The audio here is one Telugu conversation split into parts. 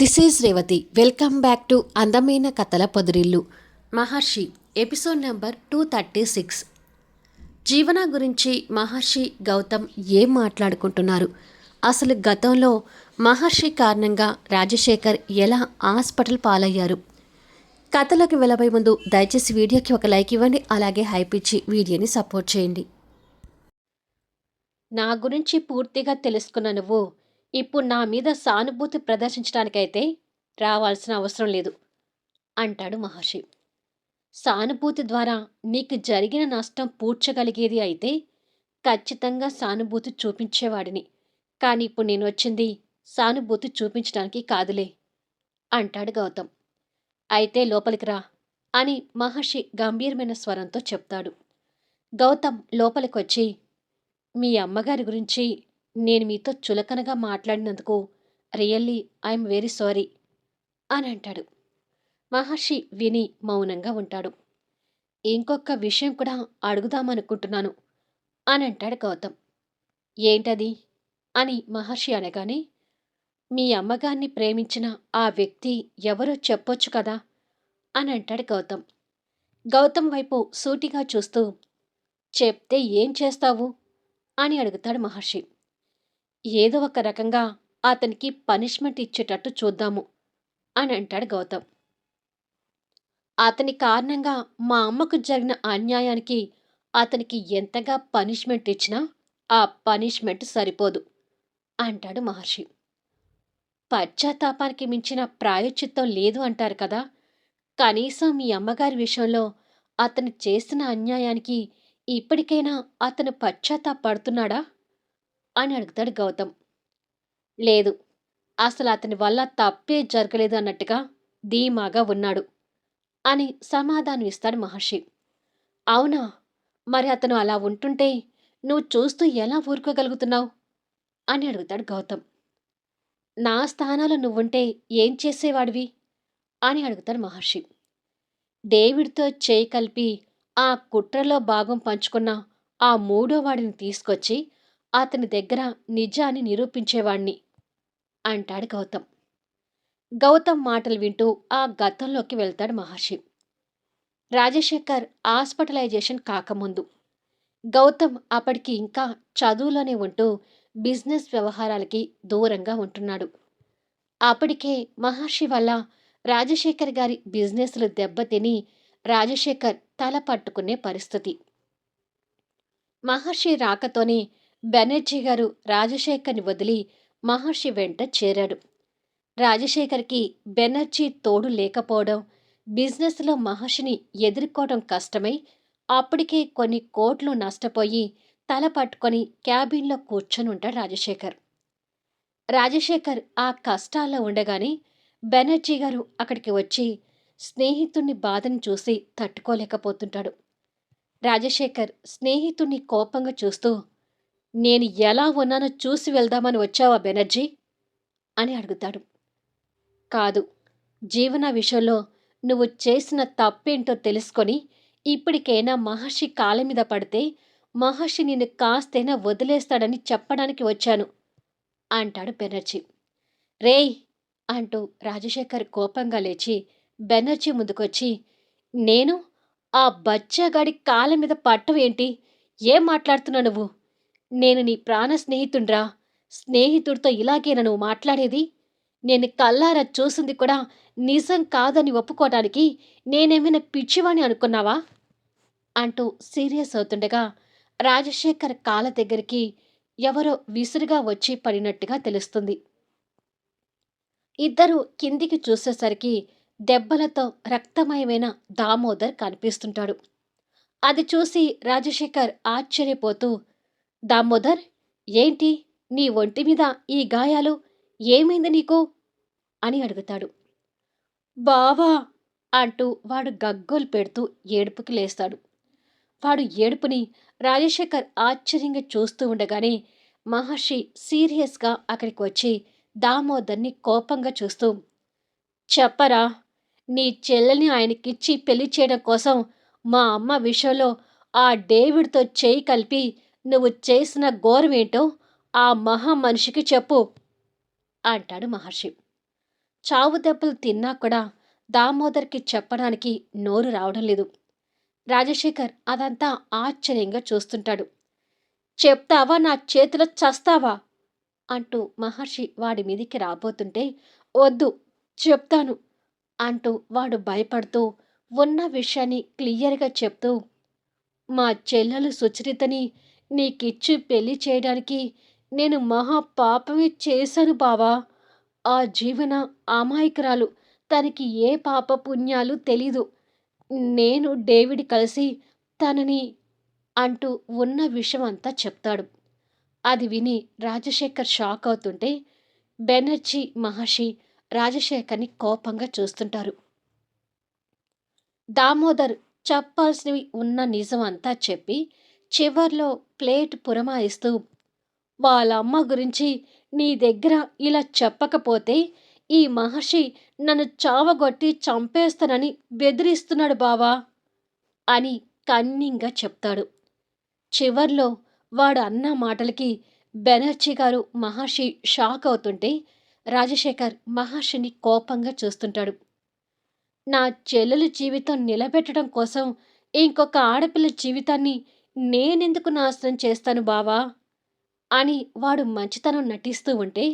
This is Revathi. Welcome back to అందమైన కథల పొదిరిల్లు. Maharshi episode number two thirty six. జీవన గురించి మహర్షి గౌతమ్ ఏం మాట్లాడుకుంటున్నారు? అసలు గతంలో మహర్షి కారణంగా రాజశేఖర్ ఎలా హాస్పిటల్ పాలయ్యారు? కథలోకి వెళ్ళబోయే ముందు దయచేసి వీడియోకి ఒక లైక్ ఇవ్వండి అలాగే హైప్ ఇచ్చి వీడియోని సపోర్ట్ చేయండి. నా గురించి పూర్తిగా తెలుసుకున్న నువ్వు ఇప్పుడు నా మీద సానుభూతి ప్రదర్శించడానికైతే రావాల్సిన అవసరం లేదు అంటాడు మహర్షి. సానుభూతి ద్వారా నీకు జరిగిన నష్టం పూడ్చగలిగేది అయితే ఖచ్చితంగా సానుభూతి చూపించేవాడిని. కానీ ఇప్పుడు నేను వచ్చింది సానుభూతి చూపించడానికి కాదులే అంటాడు గౌతమ్. అయితే లోపలికి రా అని మహర్షి గంభీరమైన స్వరంతో చెప్తాడు. గౌతమ్ లోపలికొచ్చి మీ అమ్మగారి గురించి నేను మీతో చులకనగా మాట్లాడినందుకు రియల్లీ ఐఎమ్ వెరీ సారీ అని అంటాడు. మహర్షి విని మౌనంగా ఉంటాడు. ఇంకొక విషయం కూడా అడుగుదామనుకుంటున్నాను అని అంటాడు గౌతమ్. ఏంటది? అని మహర్షి అనగానే మీ అమ్మగారిని ప్రేమించిన ఆ వ్యక్తి ఎవరో చెప్పొచ్చు కదా అని అంటాడు గౌతమ్. గౌతమ్ వైపు సూటిగా చూస్తూ చెప్తే ఏం చేస్తావు? అని అడుగుతాడు మహర్షి. ఏదో ఒక రకంగా అతనికి పనిష్మెంట్ ఇచ్చేటట్టు చూద్దాము అని అంటాడు గౌతమ్. అతని కారణంగా మా అమ్మకు జరిగిన అన్యాయానికి అతనికి ఎంతగా పనిష్మెంట్ ఇచ్చినా ఆ పనిష్మెంట్ సరిపోదు అంటాడు మహర్షి. పశ్చాత్తాపానికి మించిన ప్రాయోచిత్తం లేదు అంటారు కదా. కనీసం మీ అమ్మగారి విషయంలో అతను చేసిన అన్యాయానికి ఇప్పటికైనా అతను పశ్చాత్తాపడుతున్నాడా? అని అడుగుతాడు గౌతమ్. లేదు అసలు అతని వల్ల తప్పే జరగలేదు అన్నట్టుగా ధీమాగా ఉన్నాడు అని సమాధానం ఇస్తాడు మహర్షి. అవునా? మరి అతను అలా ఉంటుంటే నువ్వు చూస్తూ ఎలా ఊరుకోగలుగుతున్నావు? అని అడుగుతాడు గౌతమ్. నా స్థానాలు నువ్వుంటే ఏం చేసేవాడివి? అని అడుగుతాడు మహర్షి. డేవిడ్తో చేయి కలిపి ఆ కుట్రలో భాగం పంచుకున్న ఆ మూడో వాడిని తీసుకొచ్చి అతని దగ్గర నిజాన్ని నిరూపించేవాణ్ణి అంటాడు గౌతమ్. గౌతమ్ మాటలు వింటూ ఆ గతంలోకి వెళ్తాడు మహర్షి. రాజశేఖర్ హాస్పిటలైజేషన్ కాకముందు గౌతమ్ అప్పటికి ఇంకా చదువులోనే ఉంటూ బిజినెస్ వ్యవహారాలకి దూరంగా ఉంటున్నాడు. అప్పటికే మహర్షి వల్ల రాజశేఖర్ గారి బిజినెస్లు దెబ్బతిని రాజశేఖర్ తల పట్టుకునే పరిస్థితి. మహర్షి రాకతోనే బెనర్జీ గారు రాజశేఖర్ని వదిలి మహర్షి వెంట చేరాడు. రాజశేఖర్కి బెనర్జీ తోడు లేకపోవడం బిజినెస్లో మహర్షిని ఎదుర్కోవడం కష్టమై అప్పటికే కొన్ని కోట్లు నష్టపోయి తల పట్టుకొని క్యాబిన్లో కూర్చొని ఉంటాడు రాజశేఖర్. రాజశేఖర్ ఆ కష్టాల్లో ఉండగానే బెనర్జీ గారు అక్కడికి వచ్చి స్నేహితుణ్ణి బాధను చూసి తట్టుకోలేకపోతుంటాడు. రాజశేఖర్ స్నేహితుణ్ణి కోపంగా చూస్తూ నేను ఎలా ఉన్నానో చూసి వెళ్దామని వచ్చావా బెనర్జీ? అని అడుగుతాడు. కాదు జీవన విషయంలో నువ్వు చేసిన తప్పేంటో తెలుసుకొని ఇప్పటికైనా మహర్షి కాళ్ళ మీద పడితే మహర్షి నిన్ను కాస్తైనా వదిలేస్తాడని చెప్పడానికి వచ్చాను అంటాడు బెనర్జీ. రేయ్! అంటూ రాజశేఖర్ కోపంగా లేచి బెనర్జీ ముందుకొచ్చి నేను ఆ బచ్చాగాడి కాళ్ళ మీద పట్టం ఏంటి ఏం మాట్లాడుతున్నావు నువ్వు? నేను నీ ప్రాణ స్నేహితుండ్రా స్నేహితుడితో ఇలాగే నన్ను మాట్లాడేది? నేను కల్లారా చూసింది కూడా నిజం కాదని ఒప్పుకోవటానికి నేనేమైనా పిచ్చివాణి అనుకున్నావా? అంటూ సీరియస్ అవుతుండగా రాజశేఖర్ కాళ్ళ దగ్గరికి ఎవరో విసురుగా వచ్చి పడినట్టుగా తెలుస్తుంది. ఇద్దరు కిందికి చూసేసరికి దెబ్బలతో రక్తమయమైన దామోదర్ కనిపిస్తుంటాడు. అది చూసి రాజశేఖర్ ఆశ్చర్యపోతూ దామోదర్ ఏంటి? నీ ఒంటి మీద ఈ గాయాలు? ఏమైంది నీకు? అని అడుగుతాడు. బావా! అంటూ వాడు గగ్గోలు పెడుతూ ఏడుపుకి లేస్తాడు. వాడు ఏడుపుని రాజశేఖర్ ఆశ్చర్యంగా చూస్తూ ఉండగానే మహర్షి సీరియస్గా అక్కడికి వచ్చి దామోదర్ని కోపంగా చూస్తూ చెప్పరా నీ చెల్లెల్ని ఆయనకిచ్చి పెళ్ళి చేయడం కోసం మా అమ్మ విషయంలో ఆ డేవిడ్తో చేయి కలిపి నువ్వు చేసిన ఘోరమేంటో ఆ మహా మనిషికి చెప్పు అంటాడు మహర్షి. చావు దెబ్బలు తిన్నా కూడా దామోదర్కి చెప్పడానికి నోరు రావడం లేదు. రాజశేఖర్ అదంతా ఆశ్చర్యంగా చూస్తుంటాడు. చెప్తావా నా చేతిలో చస్తావా? అంటూ మహర్షి వాడి మీదికి రాబోతుంటే వద్దు చెప్తాను అంటూ వాడు భయపడుతూ ఉన్న విషయాన్ని క్లియర్గా చెప్తూ మా చెల్లెలు సుచరితని నీకిచ్చి పెళ్ళి చేయడానికి నేను మహా పాపమే చేశాను బావా. ఆ జీవన అమాయకురాలు తనకి ఏ పాప పుణ్యాలు తెలీదు. నేను డేవిడ్ కలిసి తనని అంటూ ఉన్న విషయం అంతా చెప్తాడు. అది విని రాజశేఖర్ షాక్ అవుతుంటే బెనర్జీ మహర్షి రాజశేఖర్ని కోపంగా చూస్తుంటారు. దామోదర్ చెప్పాల్సినవి ఉన్న నిజం అంతా చెప్పి చివర్లో ప్లేట్ పురమాయిస్తూ వాళ్ళ అమ్మ గురించి నీ దగ్గర ఇలా చెప్పకపోతే ఈ మహర్షి నన్ను చావగొట్టి చంపేస్తానని బెదిరిస్తున్నాడు బావా అని కన్నింగా చెప్తాడు. చివర్లో వాడు అన్న మాటలకి బెనర్జీ గారు మహర్షి షాక్ అవుతుంటే రాజశేఖర్ మహర్షిని కోపంగా చూస్తుంటాడు. నా చెల్లెల జీవితం నిలబెట్టడం కోసం ఇంకొక ఆడపిల్ల జీవితాన్ని నేనెందుకు నాశనం చేస్తాను బావా? అని వాడు మంచితనం నటిస్తూ ఉంటే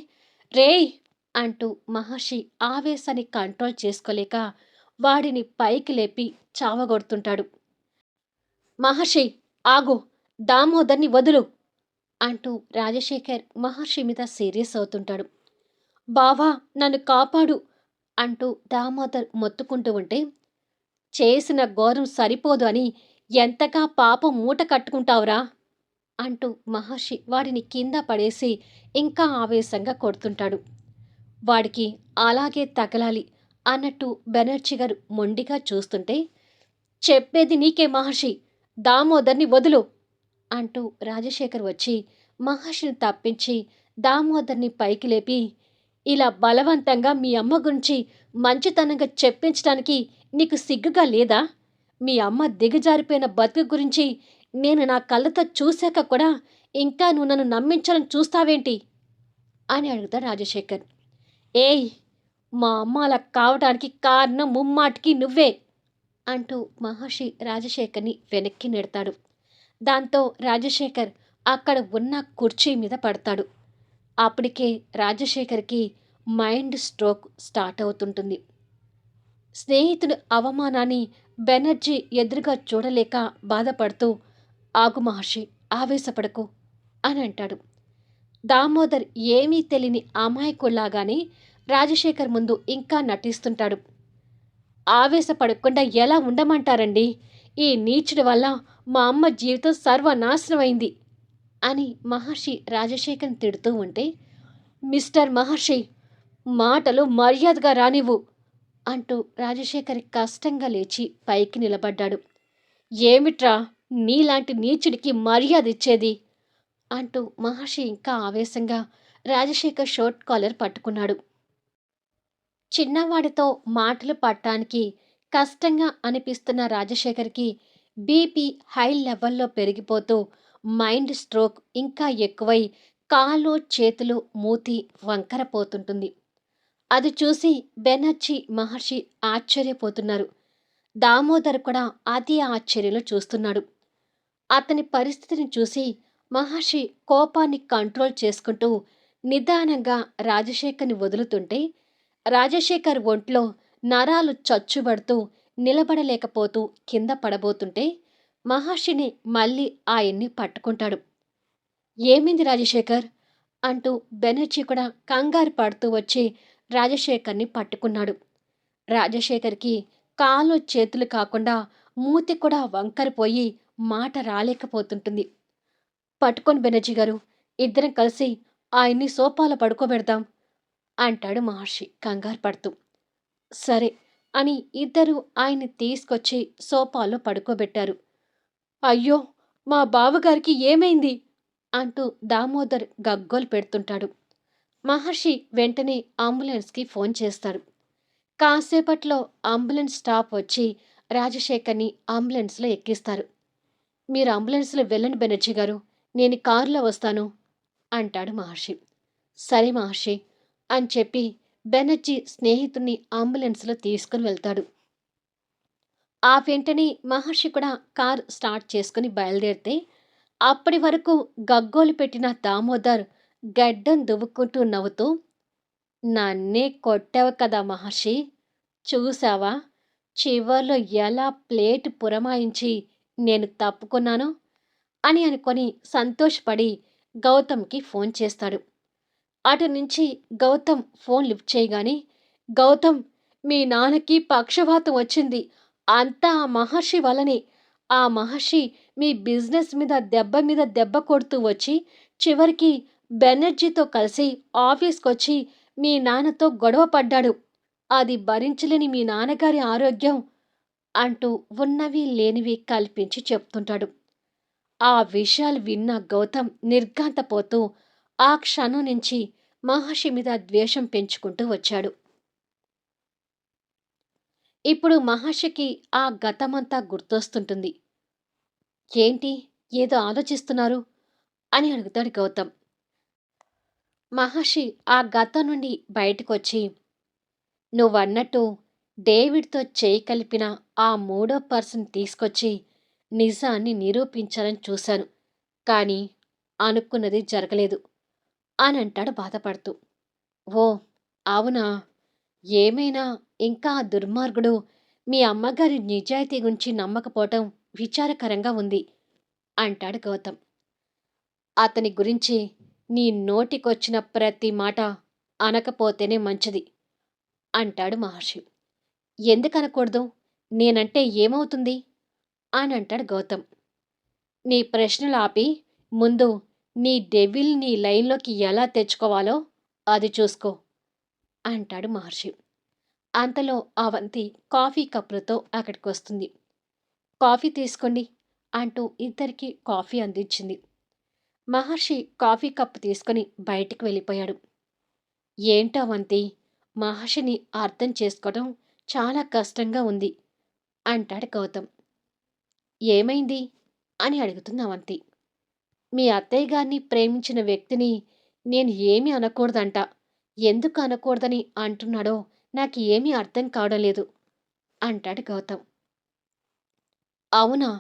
రేయ్ అంటూ మహర్షి ఆవేశాన్ని కంట్రోల్ చేసుకోలేక వాడిని పైకి లేపి చావగొడుతుంటాడు. మహర్షి ఆగు దామోదర్ని వదులు అంటూ రాజశేఖర్ మహర్షి మీద సీరియస్ అవుతుంటాడు. బావా నన్ను కాపాడు అంటూ దామోదర్ మొత్తుకుంటూ ఉంటే చేసిన ఘోరం సరిపోదు అని ఎంతగా పాపం మూట కట్టుకుంటావురా? అంటూ మహర్షి వాడిని కింద పడేసి ఇంకా ఆవేశంగా కొడుతుంటాడు. వాడికి అలాగే తగలాలి అన్నట్టు బెనర్జీ గారు మొండిగా చూస్తుంటే చెప్పేది నీకే మహర్షి దామోదర్ని వదులు అంటూ రాజశేఖర్ వచ్చి మహర్షిని తప్పించి దామోదర్ని పైకి లేపి ఇలా బలవంతంగా మీ అమ్మ గురించి మంచితనంగా చెప్పించడానికి నీకు సిగ్గుగా లేదా? మీ అమ్మ దిగజారిపోయిన బతుకు గురించి నేను నా కళ్ళతో చూశాక కూడా ఇంకా నువ్వు నన్ను నమ్మించాలని చూస్తావేంటి? అని అడుగుతాడు రాజశేఖర్. ఏయ్ మా అమ్మ అలా కావడానికి కారణం ముమ్మాటికి నువ్వే! అంటూ మహర్షి రాజశేఖర్ని వెనక్కి నెడతాడు. దాంతో రాజశేఖర్ అక్కడ ఉన్న కుర్చీ మీద పడతాడు. అప్పటికే రాజశేఖర్కి మైండ్ స్ట్రోక్ స్టార్ట్ అవుతుంటుంది. స్నేహితుడు అవమానాన్ని బెనర్జీ ఎదురుగా చూడలేక బాధపడుతూ ఆగు మహర్షి ఆవేశపడకు అని అంటాడు. దామోదర్ ఏమీ తెలియని అమాయకుల్లాగానే రాజశేఖర్ ముందు ఇంకా నటిస్తుంటాడు. ఆవేశపడకుండా ఎలా ఉండమంటారండి? ఈ నీచుడి వల్ల మా అమ్మ జీవితం సర్వనాశనమైంది అని మహర్షి రాజశేఖర్ని తిడుతూ ఉంటే మిస్టర్ మహర్షి మాటలు మర్యాదగా రానివ్వు. అంటూ రాజశేఖర్ కష్టంగా లేచి పైకి నిలబడ్డాడు. ఏమిట్రా? నీలాంటి నీచుడికి మర్యాద ఇచ్చేది? అంటూ మహర్షి ఇంకా ఆవేశంగా రాజశేఖర్ షోర్ట్ కాలర్ పట్టుకున్నాడు. చిన్నవాడితో మాటలు పట్టడానికి కష్టంగా అనిపిస్తున్న రాజశేఖర్కి బీపీ హై లెవెల్లో పెరిగిపోతూ మైండ్ స్ట్రోక్ ఇంకా ఎక్కువై కాళ్ళు చేతులు మూతి వంకరపోతుంటుంది అది చూసి బెనర్జీ మహర్షి ఆశ్చర్యపోతున్నారు. దామోదర్ కూడా అదే ఆశ్చర్యంలో చూస్తున్నాడు. అతని పరిస్థితిని చూసి మహర్షి కోపాన్ని కంట్రోల్ చేసుకుంటూ నిదానంగా రాజశేఖర్ని వదులుతుంటే రాజశేఖర్ ఒంట్లో నరాలు చచ్చుబడుతూ నిలబడలేకపోతూ కింద పడబోతుంటే మహర్షిని మళ్ళీ ఆయన్ని పట్టుకుంటాడు. ఏమింది రాజశేఖర్? అంటూ బెనర్జీ కూడా కంగారు పడుతూ వచ్చి రాజశేఖర్ని పట్టుకున్నాడు. రాజశేఖర్కి కాళ్ళు చేతులు కాకుండా మూతి కూడా వంకరిపోయి మాట రాలేకపోతుంటుంది. పట్టుకొని బెనర్జీ గారు ఇద్దరం కలిసి ఆయన్ని సోపాల పడుకోబెడదాం అంటాడు మహర్షి కంగారు పడుతూ. సరే అని ఇద్దరు ఆయన్ని తీసుకొచ్చి సోపాలో పడుకోబెట్టారు. అయ్యో మా బావగారికి ఏమైంది? అంటూ దామోదర్ గగ్గోలు పెడుతుంటాడు. మహర్షి వెంటనే అంబులెన్స్కి ఫోన్ చేస్తాడు కాసేపట్లో అంబులెన్స్ స్టాప్ వచ్చి రాజశేఖర్ని అంబులెన్స్లో ఎక్కిస్తారు. మీరు అంబులెన్స్లో వెళ్ళండి బెనర్జీ గారు నేను కారులో వస్తాను అంటాడు మహర్షి. సరే మహర్షి అని చెప్పి బెనర్జీ స్నేహితుడిని అంబులెన్స్లో తీసుకుని వెళ్తాడు. ఆ వెంటనే మహర్షి కూడా కార్ స్టార్ట్ చేసుకుని బయలుదేరితే అప్పటి వరకు గగ్గోలు పెట్టిన దామోదర్ గడ్డం దువ్వుకుంటూ నవ్వుతూ నన్నే కొట్టావు కదా మహర్షి చూసావా చివర్లో ఎలా ప్లేట్ పురమాయించి నేను తప్పుకున్నాను? అని అనుకొని సంతోషపడి గౌతమ్కి ఫోన్ చేస్తాడు. అటు నుంచి గౌతమ్ ఫోన్ లిఫ్ట్ చేయగానే గౌతమ్ మీ నాన్నకి పక్షవాతం వచ్చింది. అంతా ఆ మహర్షి వలనే ఆ మహర్షి మీ బిజినెస్ మీద దెబ్బ మీద దెబ్బ కొడుతూ వచ్చి చివరికి బెనర్జీతో కలిసి ఆఫీస్కి వచ్చి మీ నాన్నతో గొడవ పడ్డాడు. అది భరించలేని మీ నాన్నగారి ఆరోగ్యం అంటూ ఉన్నవి లేనివి కల్పించి చెప్తుంటాడు. ఆ విషయాలు విన్న గౌతమ్ నిర్ఘాంతపోతూ ఆ క్షణం నుంచి మహర్షి మీద ద్వేషం పెంచుకుంటూ వచ్చాడు. ఇప్పుడు మహర్షికి ఆ గతమంతా గుర్తొస్తుంటుంది. ఏంటి? ఏదో ఆలోచిస్తున్నారు? అని అడుగుతాడు గౌతమ్. మహర్షి ఆ గతం నుండి బయటకొచ్చి నువ్వన్నట్టు డేవిడ్తో చేయి కలిపిన ఆ మూడో పర్సన్ తీసుకొచ్చి నిజాన్ని నిరూపించాలని చూశాను కానీ అనుకున్నది జరగలేదు అని అంటాడు బాధపడుతూ. ఓ అవునా? ఏమైనా ఇంకా ఆ దుర్మార్గుడు మీ అమ్మగారి నిజాయితీ గురించి నమ్మకపోవటం విచారకరంగా ఉంది అంటాడు గౌతమ్. అతని గురించి నీ నోటికొచ్చిన ప్రతి మాట అనకపోతేనే మంచిది అంటాడు మహర్షి. ఎందుకనకూడదు? నేనంటే ఏమవుతుంది? అని అంటాడు గౌతమ్. నీ ప్రశ్నలు ఆపి ముందు నీ డెవిల్ నీ లైన్లోకి ఎలా తెచ్చుకోవాలో అది చూసుకో అంటాడు మహర్షి. అంతలో అవంతి కాఫీ కప్పులతో అక్కడికి వస్తుంది కాఫీ తీసుకోండి అంటూ ఇద్దరికి కాఫీ అందించింది. మహర్షి కాఫీ కప్పు తీసుకుని బయటికి వెళ్ళిపోయాడు. ఏంటో వంతి? మహర్షిని అర్థం చేసుకోవడం చాలా కష్టంగా ఉంది అంటాడు గౌతమ్. ఏమైంది? అని అడుగుతుంది అవంతి మీ అత్తయ్య గారిని ప్రేమించిన వ్యక్తిని నేను ఏమీ అనకూడదంట. ఎందుకు అనకూడదని అంటున్నాడో నాకు ఏమీ అర్థం కావడం లేదు అంటాడు గౌతమ్. అవునా?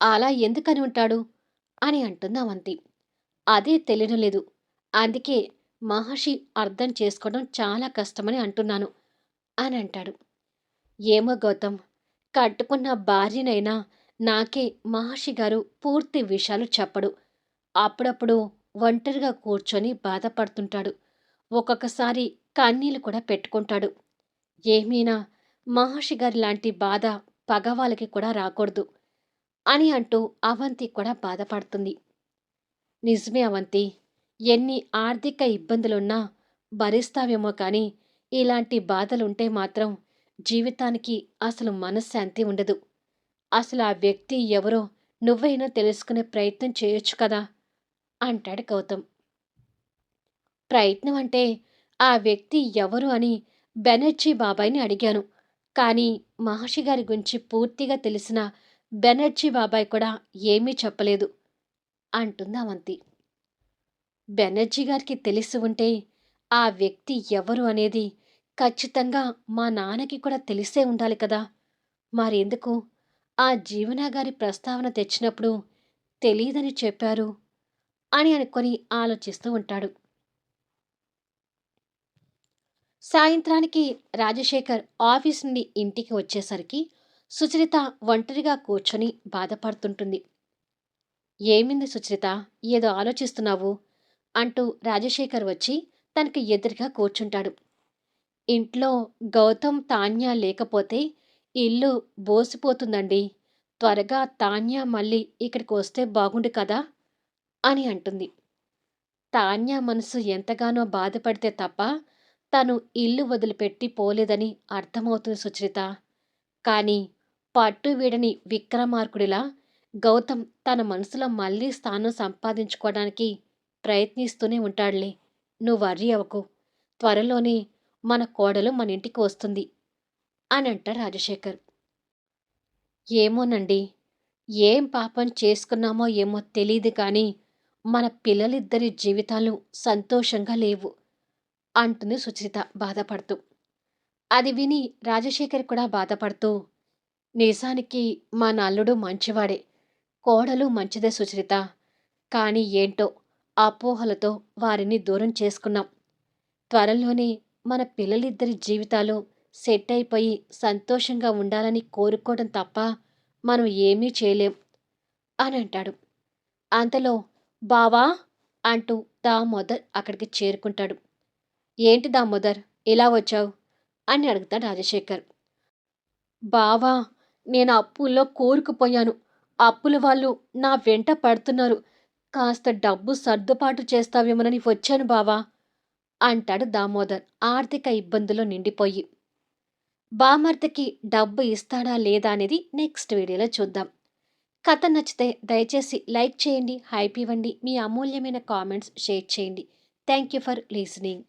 అలా ఎందుకని ఉంటాడు? అని అంటుంది అవంతి అదే తెలియడం లేదు. అందుకే మహర్షి అర్థం చేసుకోవడం చాలా కష్టమని అంటున్నాను అని అంటాడు. ఏమో గౌతమ్ కట్టుకున్న భార్యనైనా నాకే మహర్షి గారు పూర్తి విషయాలు చెప్పడు. అప్పుడప్పుడు ఒంటరిగా కూర్చొని బాధపడుతుంటాడు. ఒక్కొక్కసారి కన్నీళ్ళు కూడా పెట్టుకుంటాడు. ఏమైనా మహర్షి గారి లాంటి బాధ పగవాళ్ళకి కూడా రాకూడదు అని అంటూ అవంతి కూడా బాధపడుతుంది. నిజమే అవంతి. ఎన్ని ఆర్థిక ఇబ్బందులున్నా భరిస్తావేమో కానీ ఇలాంటి బాధలుంటే మాత్రం జీవితానికి అసలు మనశ్శాంతి ఉండదు. అసలు ఆ వ్యక్తి ఎవరో నువ్వైనా తెలుసుకునే ప్రయత్నం చేయొచ్చు కదా? అంటాడు గౌతమ్. ప్రయత్నం అంటే ఆ వ్యక్తి ఎవరు అని బెనర్జీ బాబాయ్ని అడిగాను. కానీ మహర్షి గారి గురించి పూర్తిగా తెలిసిన బెనర్జీ బాబాయ్ కూడా ఏమీ చెప్పలేదు. అంటుంది అవంతి. బెనర్జీ గారికి తెలిసి ఉంటే ఆ వ్యక్తి ఎవరు అనేది ఖచ్చితంగా మా నాన్నకి కూడా తెలిసే ఉండాలి కదా. మరెందుకు? ఆ జీవన గారి ప్రస్తావన తెచ్చినప్పుడు తెలియదని చెప్పారు అని అనుకొని ఆలోచిస్తూ ఉంటాడు. సాయంత్రానికి రాజశేఖర్ ఆఫీస్ నుండి ఇంటికి వచ్చేసరికి సుచరిత ఒంటరిగా కూర్చొని బాధపడుతుంటుంది. ఏమింది సుచరిత? ఏదో ఆలోచిస్తున్నావు? అంటూ రాజశేఖర్ వచ్చి తనకి ఎదురుగా కూర్చుంటాడు. ఇంట్లో గౌతమ్ తాన్య లేకపోతే ఇల్లు బోసిపోతుందండి. త్వరగా తాన్య మళ్ళీ ఇక్కడికి వస్తే బాగుండు కదా? అని అంటుంది. తాన్య మనసు ఎంతగానో బాధపడితే తప్ప తను ఇల్లు వదిలిపెట్టి పోలేదని అర్థమవుతుంది సుచరిత. కానీ పట్టు వీడని విక్రమార్కుడిలా గౌతమ్ తన మనసులో మళ్ళీ స్థానం సంపాదించుకోవడానికి ప్రయత్నిస్తూనే ఉంటాడులే. నువ్వు వర్రీ అవ్వకు. త్వరలోనే మన కోడలు మన ఇంటికి వస్తుంది అని అంట రాజశేఖర్. ఏమోనండి. ఏం పాపం చేసుకున్నామో ఏమో తెలియదు కానీ మన పిల్లలిద్దరి జీవితాలు సంతోషంగా లేవు అంటుంది సుచిత బాధపడుతూ. అది విని రాజశేఖర్ కూడా బాధపడుతూ నిజానికి మా నల్లుడు మంచివాడే. కోడలు మంచిదే సుచరిత. కానీ ఏంటో అపోహలతో వారిని దూరం చేసుకున్నాం. త్వరలోనే మన పిల్లలిద్దరి జీవితాలు సెట్ అయిపోయి సంతోషంగా ఉండాలని కోరుకోవడం తప్ప మనం ఏమీ చేయలేం అని అంటాడు. అంతలో బావా అంటూ దామోదర్ అక్కడికి చేరుకుంటాడు. ఏంటి దామోదర్ ఇలా వచ్చావు? అని అడుగుతాడు రాజశేఖర్. బావా నేను అప్పుల్లో కోరుకుపోయాను. అప్పుల వాళ్ళు నా వెంట పడుతున్నారు. కాస్త డబ్బు సర్దుబాటు చేస్తావేమోనని వచ్చాను బావా అంటాడు దామోదర్ ఆర్థిక ఇబ్బందులు నిండిపోయి. బామర్తకి డబ్బు ఇస్తాడా లేదా అనేది నెక్స్ట్ వీడియోలో చూద్దాం. కథ నచ్చితే దయచేసి లైక్ చేయండి హైప్ ఇవ్వండి మీ అమూల్యమైన కామెంట్స్ షేర్ చేయండి. Thank you for listening.